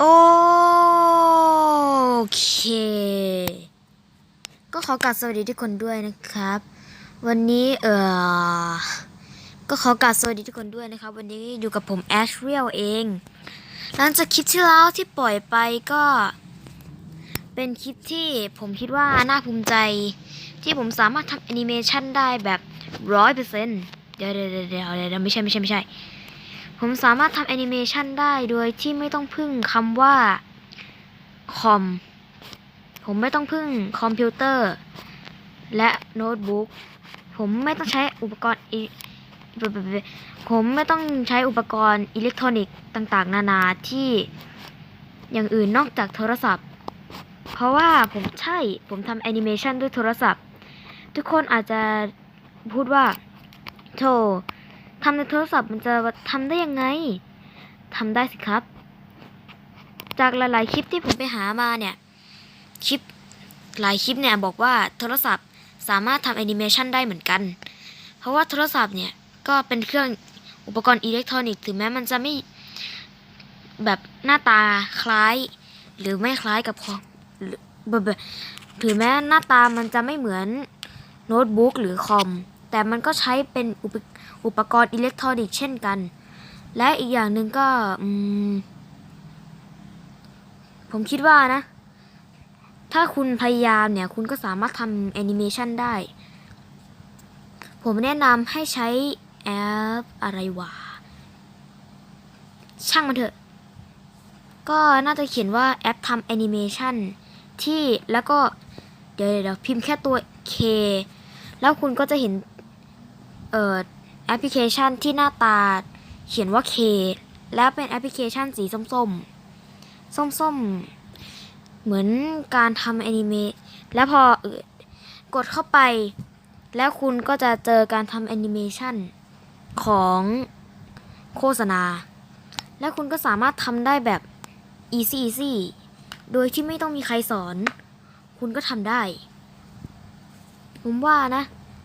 โอเค ก็ขอกราบสวัสดีทุกคนด้วยนะครับ วันนี้เออก็ขอกราบสวัสดีทุกคนด้วยนะครับ วันนี้อยู่กับผมแอชเรียลเองหลังจากคลิปที่แล้วที่ปล่อยไปก็ เป็นคลิปที่ผมคิดว่าน่าภูมิใจ ที่ผมสามารถทำแอนิเมชันได้แบบร้อยเปอร์เซ็นต์เดี๋ยวเดี๋ยวเดี๋ยวเดี๋ยวเดี๋ยวไม่ใช่ไม่ใช่ไม่ใช่ ผมสามารถทำแอนิเมชันได้โดยที่ไม่ต้องพึ่งคำว่าคอม ผมไม่ต้องพึ่งคอมพิวเตอร์ และโน้ตบุ๊ก ผมไม่ต้องใช้อุปกรณ์อิผมไม่ต้องใช้อุปกรณ์อิเล็กทรอนิกส์ต่างๆ นานาที่อย่างอื่นนอกจากโทรศัพท์ เพราะว่าผมใช่ผมทำแอนิเมชันด้วยโทรศัพท์ ทุกคนอาจจะพูดว่าโธ่ ทำในโทรศัพท์มันจะทำได้ยังไงทำได้สิครับ จากหลายๆคลิปที่ผมไปหามาเนี่ยคลิปหลายคลิปเนี่ยบอกว่าโทรศัพท์สามารถทำแอนิเมชันได้เหมือนกัน เพราะว่าโทรศัพท์เนี่ยก็เป็นเครื่องอุปกรณ์อิเล็กทรอนิกส์ถึงแม้มันจะไม่แบบหน้าตาคล้าย หรือไม่คล้ายกับคอมหรือแบบแบบถึงแม้หน้าตามันจะไม่เหมือนโน้ตบุ๊กหรือคอม แต่มันก็ใช้เป็นอุป อุปกรณ์อิเล็กทรอนิกส์เช่นกัน และอีกอย่างหนึ่งก็ผมคิดว่านะ ถ้าคุณพยายามเนี่ย คุณก็สามารถทำแอนิเมชันได้ ผมแนะนำให้ใช้แอปอะไรวะ ช่างมันเถอะ ก็น่าจะเขียนว่าแอปทำแอนิเมชันที่แล้วก็เดี๋ยวเดี๋ยวพิมพ์แค่ตัว K แล้วคุณก็จะเห็น เอ่อ แอปพลิเคชันที่หน้าตา เขียนว่า K แล้วเป็นแอปพลิเคชันสีส้มๆ ส้มๆ เหมือนการทำแอนิเมะแล้วพอเออกดเข้าไป แล้วคุณก็จะเจอการทำแอนิเมชันของโฆษณา และคุณก็สามารถทำได้แบบ easy easy โดยที่ไม่ต้องมีใครสอน คุณก็ทำได้ ผมว่านะ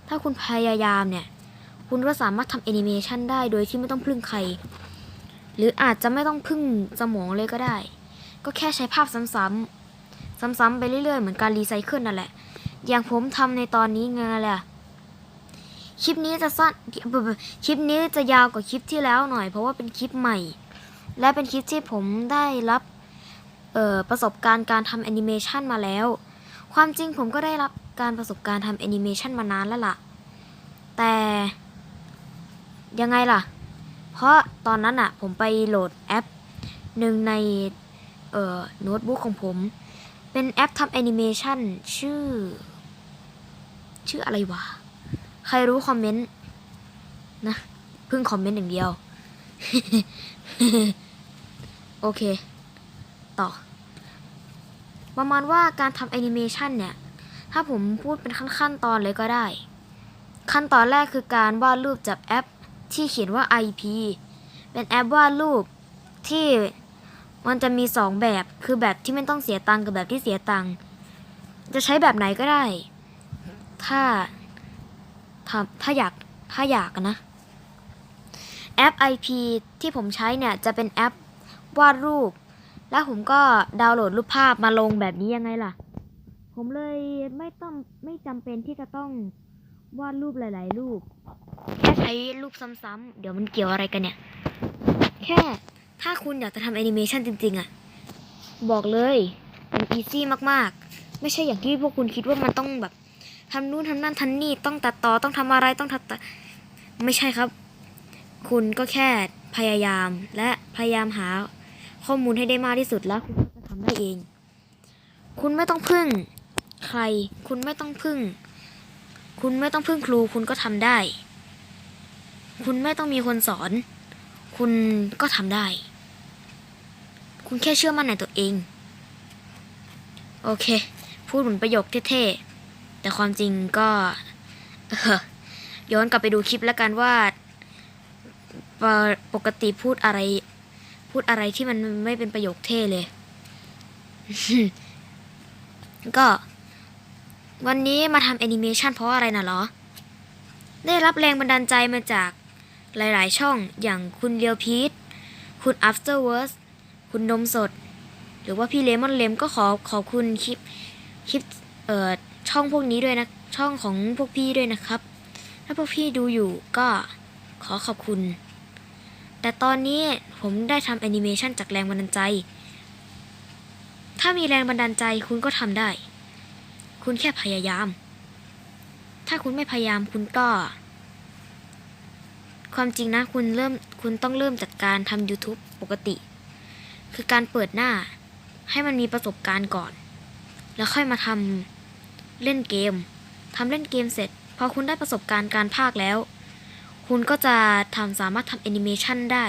ถ้าคุณพยายามเนี่ย คุณก็สามารถทำแอนิเมชันได้โดยที่ไม่ต้องพึ่งใคร หรืออาจจะไม่ต้องพึ่งสมองเลยก็ได้ ก็แค่ใช้ภาพซ้ำๆซ้ำๆไปเรื่อยๆ เหมือนการรีไซเคิลนั่นแหละ อย่างผมทำในตอนนี้ไงล่ะคลิปนี้จะสั้นคลิปนี้จะยาวกว่าคลิปที่แล้วหน่อย เพราะว่าเป็นคลิปใหม่ และเป็นคลิปที่ผมได้รับประสบการณ์การทำแอนิเมชันมาแล้ว ความจริงผมก็ได้รับการประสบการณ์ทำแอนิเมชันมานานแล้วล่ะ แต่ ยังไงล่ะ เพราะตอนนั้นอะผมไปโหลดแอปหนึ่งในเอ่อโน้ตบุ๊กของผม เป็นแอปทำแอนิเมชันชื่อ ชื่ออะไรวะ ใครรู้คอมเมนต์นะเพิ่งคอมเมนต์อย่างเดียว โอเค ต่อ ประมาณว่าการทำแอนิเมชันเนี่ย ถ้าผมพูดเป็นขั้นขั้นๆตอนเลยก็ได้ ขั้นตอนแรกคือการวาดรูปจากแอป ที่เขียนว่า IP เป็นแอปวาดรูปที่มันจะมีสองแบบ คือแบบที่ไม่ต้องเสียตังค์กับแบบที่เสียตังค์จะใช้แบบไหนก็ได้ ถ้าถ้าถ้าอยากถ้าอยากนะ แอป IP ที่ผมใช้เนี่ย จะเป็นแอปวาดรูป แล้วผมก็ดาวน์โหลดรูปภาพมาลงแบบนี้ยังไงล่ะ ผมเลยไม่ต้องไม่จำเป็นที่จะต้อง วาดรูปหลาย ๆ รูป แค่ใช้รูปซ้ำๆเดี๋ยวมันเกี่ยวอะไรกันเนี่ย แค่ถ้าคุณอยากจะทำแอนิเมชันจริง ๆอะบอกเลยมันอีซี่มากๆ ไม่ใช่อย่างที่พวกคุณคิดว่ามันต้องแบบทำนู่นทำนั่นทำนี่ต้องตัดต่อต้องทำอะไรต้องทัดต่อไม่ใช่ครับ คุณก็แค่พยายามและพยายามหาข้อมูลให้ได้มากที่สุดแล้วคุณก็จะทำได้เอง คุณไม่ต้องพึ่ง ใคร คุณไม่ต้องพึ่ง คุณไม่ต้องพึ่งครูคุณก็ทำได้ คุณไม่ต้องมีคนสอน คุณก็ทำได้ คุณแค่เชื่อมั่นในตัวเอง โอเค พูดเหมือนประโยคเท่ๆ แต่ความจริงก็เออย้อนกลับไปดูคลิปแล้วกันว่าปปกติพูดอะไร พูดอะไรที่มันไม่เป็นประโยคเท่เลย ก็ วันนี้มาทำแอนิเมชันเพราะอะไรน่ะเหรอ ได้รับแรงบันดาลใจมาจากหลายๆ ช่องอย่างคุณเลียวพีทคุณ Afterwards คุณนมสด หรือว่าพี่เลมอนเลมก็ขอขอบคุณคลิปคลิปเอ่อช่องพวกนี้ด้วยนะ ช่องของพวกพี่ด้วยนะครับ ถ้าพวกพี่ดูอยู่ก็ขอขอบคุณ แต่ตอนนี้ผมได้ทำแอนิเมชันจากแรงบันดาลใจ ถ้ามีแรงบันดาลใจคุณก็ทำได้ คุณแค่พยายาม ถ้าคุณไม่พยายามคุณก็ ความจริงนะคุณเริ่มคุณต้องเริ่มจากการทำ YouTube ปกติ คือการเปิดหน้าให้มันมีประสบการณ์ก่อน แล้วค่อยมาทำเล่นเกมทำเล่นเกมเสร็จพอคุณได้ประสบการณ์การพากแล้ว คุณก็จะทำสามารถทำแอนิเมชันได้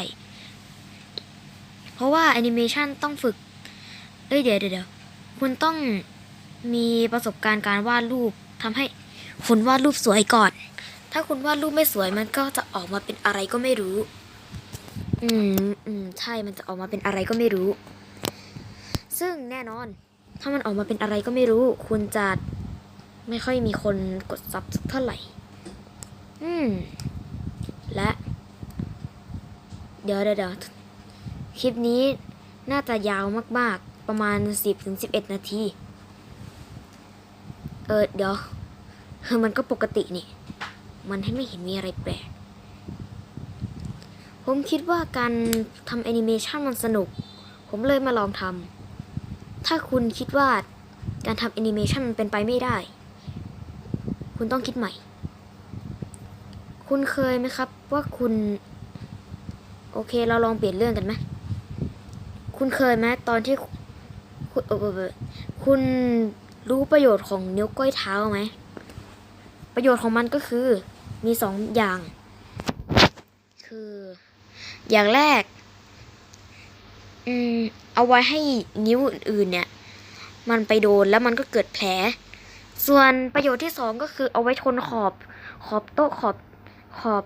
เพราะว่าแอนิเมชันต้องฝึกเอ้ยเดี๋ยวเดี๋ยวเดี๋ยวคุณต้อง มีประสบการณ์การวาดรูปทำให้คุณวาดรูปสวยก่อน ถ้าคุณวาดรูปไม่สวยมันก็จะออกมาเป็นอะไรก็ไม่รู้ อืมอืมใช่มันจะออกมาเป็นอะไรก็ไม่รู้ ซึ่งแน่นอน ถ้ามันออกมาเป็นอะไรก็ไม่รู้ คุณจะไม่ค่อยมีคนกดซับสักเท่าไหร่ อืม และเดี๋ยวเดี๋ยวเดี๋ยวคลิปนี้น่าจะยาวมากๆ ประมาณ 10-11 นาที เออเดี๋ยวมันก็ปกตินี่ มันให้ไม่เห็นมีอะไรแปลก ผมคิดว่าการทำแอนิเมชันมันสนุก ผมเลยมาลองทำ ถ้าคุณคิดว่าการทำแอนิเมชันมันเป็นไปไม่ได้ คุณต้องคิดใหม่ คุณเคยไหมครับว่าคุณ โอเคเราลองเปลี่ยนเรื่องกันไหม คุณเคยไหมตอนที่ คุณ รู้ประโยชน์ของนิ้วก้อยเท้าไหม ประโยชน์ของมันก็คือมีสองอย่าง คือ อย่างแรก อืม เอาไว้ให้นิ้วอื่นๆเนี่ย มันไปโดนแล้วมันก็เกิดแผล ส่วนประโยชน์ที่สองก็คือเอาไว้ทนขอบ ขอบโต๊ะขอบขอบ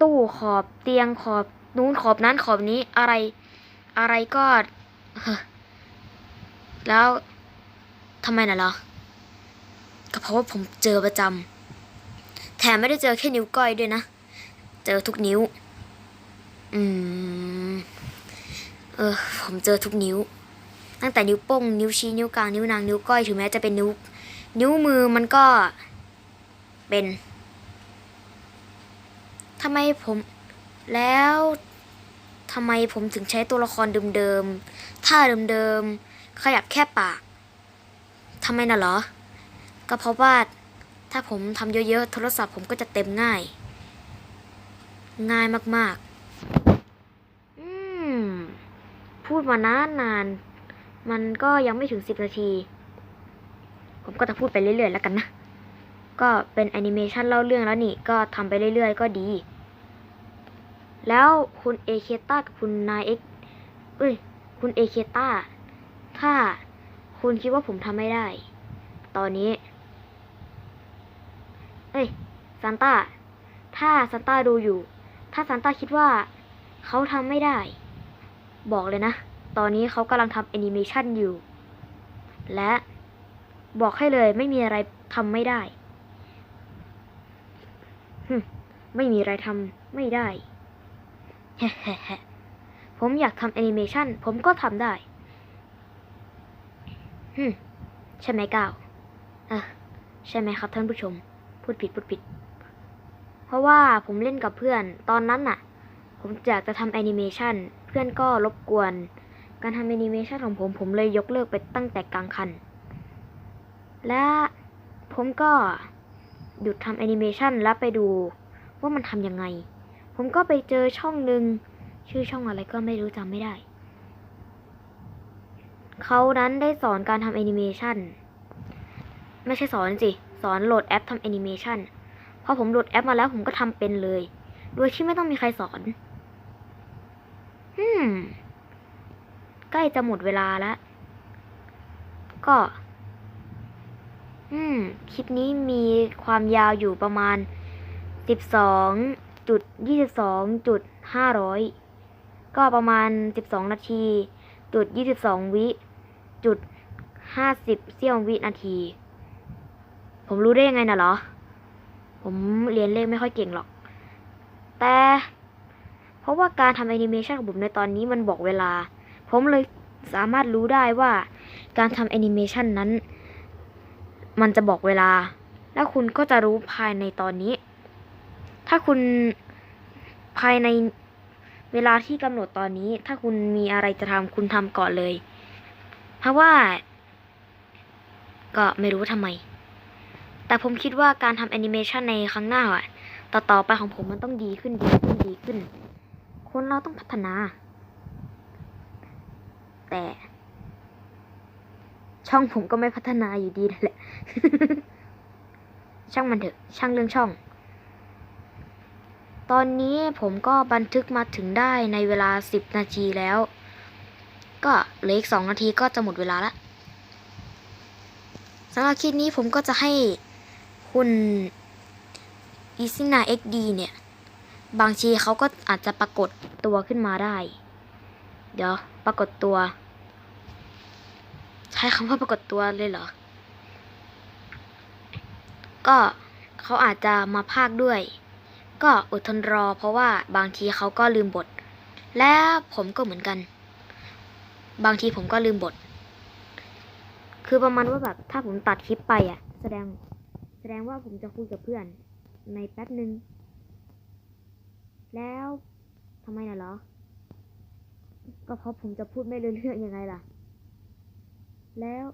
ตู้ขอบเตียงขอบนู้นขอบนั้นขอบนี้อะไรอะไรก็แล้ว ทำไมน่ะเหรอก็เพราะว่าผมเจอประจำแถมไม่ได้เจอแค่นิ้วก้อยด้วยนะ เจอทุกนิ้ว อืม เออ ผมเจอทุกนิ้ว ตั้งแต่นิ้วโป้ง นิ้วชี้ นิ้วกลาง นิ้วนาง นิ้วก้อย ถึงแม้จะเป็นนิ้ว นิ้วมือมันก็ เป็นทำไมผม แล้วทำไมผมถึงใช้ตัวละครเดิมๆ ท่าเดิมๆ ขยับแค่ปาก ทำไมน่ะเหรอ ก็เพราะว่าถ้าผมทำเยอะๆ โทรศัพท์ผมก็จะเต็มง่าย ง่ายมากๆ อืม พูดมานานนาน มันก็ยังไม่ถึงสิบนาที ผมก็จะพูดไปเรื่อยๆ แล้วกันนะ ก็เป็นแอนิเมชันเล่าเรื่องแล้วนี่ ก็ทำไปเรื่อยๆ ก็ดี แล้วคุณเอเคต้ากับคุณนายเอ็กเอ้ย คุณเอเคต้าถ้า คุณคิดว่าผมทำไม่ได้ ตอนนี้ เอ้ยซานต้า ถ้าซานต้าดูอยู่ ถ้าซานต้าคิดว่า เขาทำไม่ได้ บอกเลยนะ ตอนนี้เขากำลังทำแอนิเมชันอยู่ และบอกให้เลยไม่มีอะไรทำไม่ได้ไม่มีอะไรทำไม่ได้ ผมอยากทำแอนิเมชันผมก็ทำได้ หึใช่ไหมก้าวอะใช่ไหมครับท่านผู้ชม พูดผิดพูดผิด เพราะว่าผมเล่นกับเพื่อนตอนนั้นน่ะ ผมอยากจะทำแอนิเมชันเพื่อนก็รบกวน การทำแอนิเมชันของผมผมเลยยกเลิกไปตั้งแต่กลางคัน และผมก็หยุดทำแอนิเมชันแล้วไปดูว่ามันทำยังไง ผมก็ไปเจอช่องหนึ่งชื่อช่องอะไรก็ไม่รู้จำไม่ได้ เขานั้นได้สอนการทำแอนิเมชันไม่ใช่สอนสิ สอนโหลดแอปทำแอนิเมชันพอผมโหลดแอปมาแล้วผมก็ทำเป็นเลย โดยที่ไม่ต้องมีใครสอนอืมใกล้จะหมดเวลาแล้ว ก็ อืม คลิปนี้มีความยาวอยู่ประมาณ 12จุด22จุด500 ก็ประมาณ 12 นาทีจุด22 วิ จุด50เสี้ยววินาที ผมรู้ได้ยังไงนะเหรอ ผมเรียนเลขไม่ค่อยเก่งหรอก แต่ เพราะว่าการทำแอนิเมชันของผมในตอนนี้มันบอกเวลา ผมเลยสามารถรู้ได้ว่าการทำแอนิเมชันนั้น มันจะบอกเวลา แล้วคุณก็จะรู้ภายในตอนนี้ ถ้าคุณภายในเวลาที่กำหนดตอนนี้ ถ้าคุณมีอะไรจะทำคุณทำก่อนเลย เพราะว่า ก็ไม่รู้ทำไม แต่ผมคิดว่าการทำแอนิเมชันในครั้งหน้าอะต่อต่อๆไปของผมมันต้องดีขึ้นดีขึ้นดีขึ้น คนเราต้องพัฒนา แต่ช่องผมก็ไม่พัฒนาอยู่ดีนั่นแหละ ช่างมันเถอะ ช่างเรื่องช่อง ตอนนี้ผมก็บันทึกมาถึงได้ในเวลา 10 นาทีแล้ว ก็เหลืออีก2นาทีก็จะหมดเวลาละสำหรับคลิปนี้ผมก็จะให้คุณ e s i n a XD เนี่ย บางทีเขาก็อาจจะปรากฏตัวขึ้นมาได้ เดี๋ยวปรากฏตัว ใช้คำว่าปรากฏตัวเลยเหรอ ก็เขาอาจจะมาพากด้วย ก็อดทนรอเพราะว่าบางทีเขาก็ลืมบท และผมก็เหมือนกัน บางทีผมก็ลืมบท คือประมาณว่าแบบถ้าผมตัดคลิปไปอะ แสดง แสดงว่าผมจะคุยกับเพื่อน ในแป๊บหนึ่งแล้วทำไมน่ะเหรอ ก็เพราะผมจะพูดไม่รู้เรื่องยังไงล่ะ แล้ว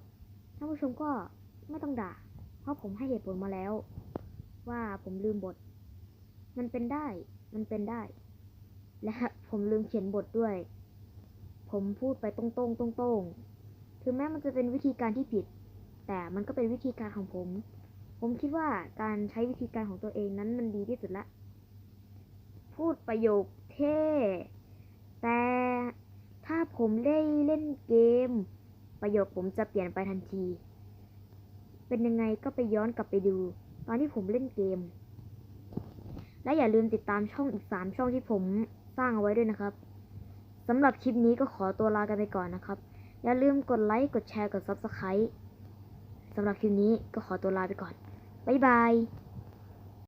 ท่านผู้ชมก็ไม่ต้องด่า เพราะผมให้เหตุผลมาแล้ว ว่าผมลืมบท มันเป็นได้ มันเป็นได้ และผมลืมเขียนบทด้วย ผมพูดไปตรงๆตรงๆถึงแม้มันจะเป็นวิธีการที่ผิด แต่มันก็เป็นวิธีการของผม ผมคิดว่าการใช้วิธีการของตัวเองนั้นมันดีที่สุดละ พูดประโยคเท่ แต่ถ้าผมได้เล่นเกม ประโยคผมจะเปลี่ยนไปทันที เป็นยังไงก็ไปย้อนกลับไปดู ตอนที่ผมเล่นเกม และอย่าลืมติดตามช่องอีก 3 ช่องที่ผมสร้างเอาไว้ด้วยนะครับ สำหรับคลิปนี้ก็ขอตัวลากันไปก่อนนะครับ อย่าลืมกดไลค์ กดแชร์ กด Subscribe สำหรับคลิปนี้ก็ขอตัวลาไปก่อน บ๊ายบาย